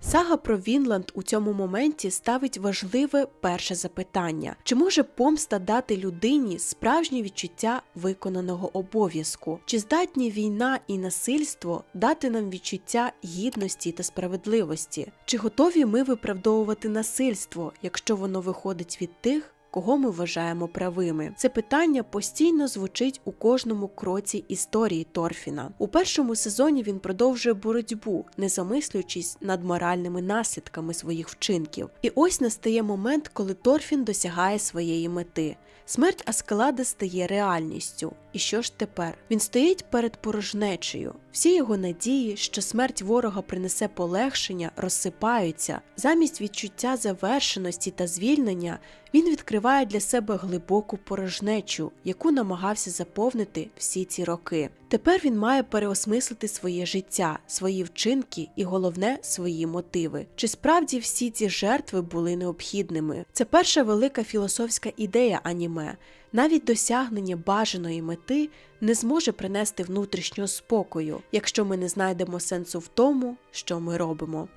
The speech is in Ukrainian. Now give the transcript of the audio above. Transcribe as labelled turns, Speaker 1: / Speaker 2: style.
Speaker 1: Сага про Вінланд у цьому моменті ставить важливе перше запитання: чи може помста дати людині справжнє відчуття виконаного обов'язку? Чи здатні війна і насильство дати нам відчуття гідності та справедливості? Чи готові ми виправдовувати насильство, якщо воно виходить від тих? Кого ми вважаємо правими? Це питання постійно звучить у кожному кроці історії Торфіна. У першому сезоні він продовжує боротьбу, не замислюючись над моральними наслідками своїх вчинків. І ось настає момент, коли Торфін досягає своєї мети. Смерть Аскелади стає реальністю. І що ж тепер? Він стоїть перед порожнечею. Всі його надії, що смерть ворога принесе полегшення, розсипаються. Замість відчуття завершеності та звільнення він відкриває для себе глибоку порожнечу, яку намагався заповнити всі ці роки. Тепер він має переосмислити своє життя, свої вчинки і головне свої мотиви. Чи справді всі ці жертви були необхідними? Це перша велика філософська ідея аніме. Навіть досягнення бажаної мети не зможе принести внутрішнього спокою, якщо ми не знайдемо сенсу в тому, що ми робимо.